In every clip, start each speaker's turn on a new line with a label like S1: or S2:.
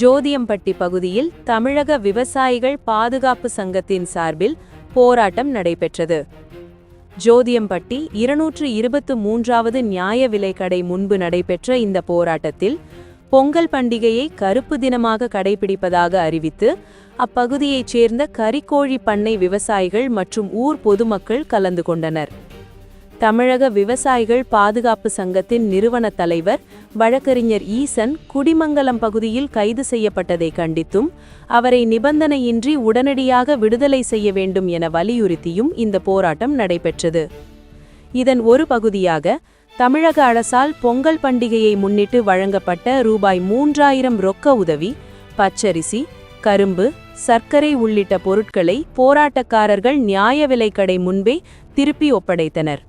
S1: ஜோதியம்பட்டி பகுதியில் தமிழக விவசாயிகள் பாதுகாப்பு சங்கத்தின் சார்பில் போராட்டம் நடைபெற்றது. ஜோதியம்பட்டி இருநூற்று இருபத்து மூன்றாவது நியாய விலைக்கடை முன்பு நடைபெற்ற இந்த போராட்டத்தில் பொங்கல் பண்டிகையை கருப்பு தினமாக கடைபிடிப்பதாக அறிவித்து அப்பகுதியைச் சேர்ந்த கரிக்கோழி பண்ணை விவசாயிகள் மற்றும் ஊர் பொதுமக்கள் கலந்து கொண்டனர். தமிழக விவசாயிகள் பாதுகாப்பு சங்கத்தின் நிறுவன தலைவர் வழக்கறிஞர் ஈசன் குடிமங்கலம் பகுதியில் கைது செய்யப்பட்டதை கண்டித்தும் அவரை நிபந்தனையின்றி உடனடியாக விடுதலை செய்ய வேண்டும் என வலியுறுத்தியும் இந்த போராட்டம் நடைபெற்றது. இதன் ஒரு பகுதியாக தமிழக அரசால் பொங்கல் பண்டிகையை முன்னிட்டு வழங்கப்பட்ட ரூபாய் மூன்றாயிரம் ரொக்க உதவி பச்சரிசி கரும்பு சர்க்கரை உள்ளிட்ட பொருட்களை போராட்டக்காரர்கள் நியாய விலைக்கடை முன்பே திருப்பி ஒப்படைத்தனர்.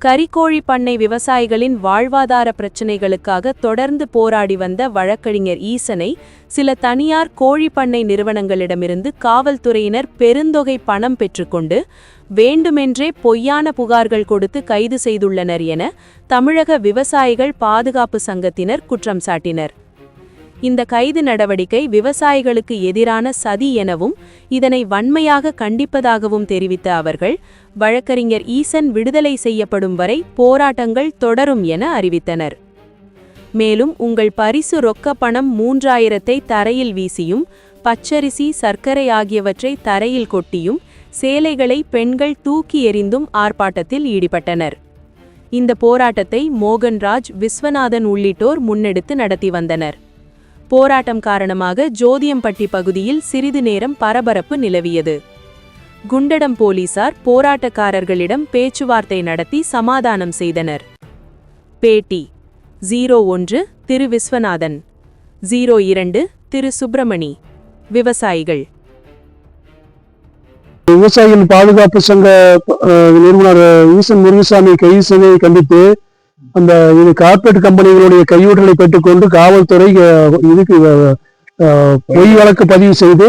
S1: கறிக்கோழி பண்ணை விவசாயிகளின் வாழ்வாதார பிரச்சினைகளுக்காக தொடர்ந்து போராடி வந்த வழக்கறிஞர் ஈசனை சில தனியார் கோழி பண்ணை நிறுவனங்களிடமிருந்து காவல்துறையினர் பெருந்தொகை பணம் பெற்றுக்கொண்டு வேண்டுமென்றே பொய்யான புகார்கள் கொடுத்து கைது செய்துள்ளனர் என தமிழக விவசாயிகள் பாதுகாப்பு சங்கத்தினர் குற்றம் சாட்டினர். இந்த கைது நடவடிக்கை விவசாயிகளுக்கு எதிரான சதி எனவும் இதனை வன்மையாக கண்டிப்பதாகவும் தெரிவித்த அவர்கள் வழக்கறிஞர் ஈசன் விடுதலை செய்யப்படும் வரை போராட்டங்கள் தொடரும் என அறிவித்தனர். மேலும் உங்கள் பரிசு ரொக்க பணம் மூன்றாயிரத்தை தரையில் வீசியும் பச்சரிசி சர்க்கரை ஆகியவற்றை தரையில் கொட்டியும் சேலைகளை பெண்கள் தூக்கி எறிந்தும் ஆர்ப்பாட்டத்தில் ஈடுபட்டனர். இந்த போராட்டத்தை மோகன்ராஜ் விஸ்வநாதன் உள்ளிட்டோர் முன்னெடுத்து நடத்தி வந்தனர். போராட்டம் காரணமாக ஜோதியம்பட்டி பகுதியில் சிறிது நேரம் பரபரப்பு நிலவியது. குண்டடம் போலீசார் போராட்டக்காரர்களிடம் பேச்சுவார்த்தை நடத்தி சமாதானம் செய்தனர். பேட்டி ஜீரோ ஒன்று திரு விஸ்வநாதன். ஜீரோ இரண்டு திரு சுப்பிரமணி. விவசாயிகள்.
S2: விவசாயிகள் பாதுகாப்பு சங்க நிறுவனர் ஈசன் முருகசாமி கைது செய்ததை கண்டித்து அந்த இது கார்ப்பரேட் கம்பெனிகளுடைய கையூட்டலை பெற்றுக்கொண்டு காவல்துறை இதுக்கு பொய் வழக்கு பதிவு செய்து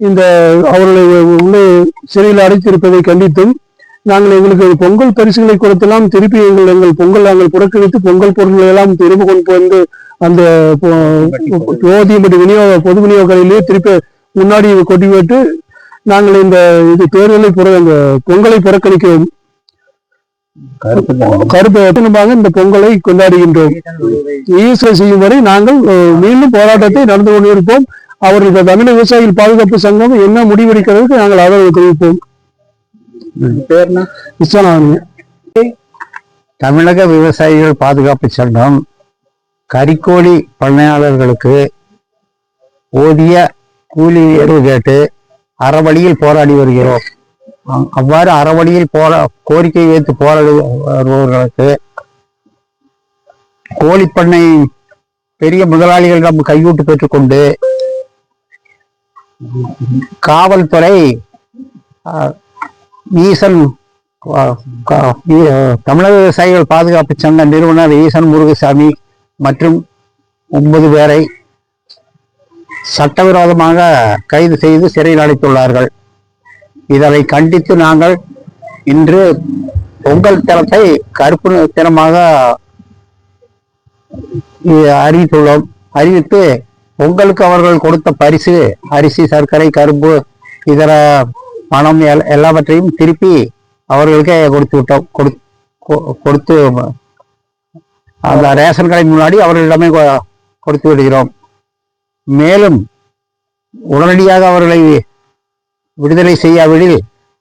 S2: இந்த அவர்களை உள்ளே சிறையில் அடைத்திருப்பதை கண்டித்தும் நாங்கள் எங்களுக்கு பொங்கல் பரிசுகளை கொடுத்தெல்லாம் திருப்பி எங்கள் எங்கள் பொங்கல் நாங்கள் புறக்கணித்து பொங்கல் பொருட்களை எல்லாம் திரும்ப கொண்டு வந்து அந்த ஜோதியம்பட்டி விநியோக பொது விநியோக கடையிலேயே திருப்பி முன்னாடி கொட்டி விட்டு நாங்கள் இந்த இது தேர்தலை புற பொங்கலை புறக்கணிக்கிறோம் கருப்பு எத்தனமாக இந்த பொங்கலை கொண்டாடுகின்றோம். ஈஸ்வரை செய்யும் வரை நாங்கள் மீண்டும் போராட்டத்தை நடந்து கொண்டிருப்போம். அவர் இந்த தமிழக விவசாயிகள் பாதுகாப்பு சங்கம் என்ன முடிவெடுக்கிறதுக்கு நாங்கள் ஆதரவு தெரிவிப்போம்.
S3: தமிழக விவசாயிகள் பாதுகாப்பு சங்கம் கரிக்கோழி பண்ணையாளர்களுக்கு போதிய கூலி உயர்வு கேட்டு அறவழியில் போராடி வருகிறோம். அவ்வாறு அறவழியில் போரா கோரிக்கை வைத்து போராடி வருபவர்களுக்கு கோழிப்பண்ணை பெரிய முதலாளிகளிடம் கையூட்டு பெற்றுக்கொண்டு காவல்துறை ஈசன் தமிழக விவசாயிகள் பாதுகாப்பு சங்க நிறுவனர் ஈசன் முருகசாமி மற்றும் ஒன்பது பேரை சட்டவிரோதமாக கைது செய்து சிறையில் அடைத்துள்ளார்கள். இதனை கண்டித்து நாங்கள் இன்று பொங்கல் தினத்தை கருப்பு தினமாக அறிவித்துள்ளோம். அறிவித்து பொங்கலுக்கு அவர்கள் கொடுத்த பரிசு அரிசி சர்க்கரை கரும்பு இதர பணம் எல்- எல்லாவற்றையும் திருப்பி அவர்களுக்கே கொடுத்து விட்டோம். கொடு- கொ- கொடுத்து அந்த ரேஷன் கடை முன்னாடி அவர்களிடமே கொ- கொடுத்து விடுகிறோம். மேலும் உடனடியாக அவர்களை விடுதலை செய்யாவிடில்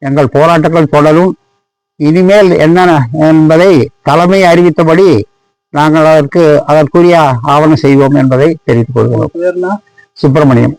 S3: எங்கள் போராட்டங்கள் தொடரும். இனிமேல் என்ன என்பதை தலைமை அறிவித்தபடி நாங்கள் அதற்கு அதற்குரிய ஆவணம் செய்வோம் என்பதை தெரிவித்துக் கொள்கிறோம். சுப்பிரமணியம்.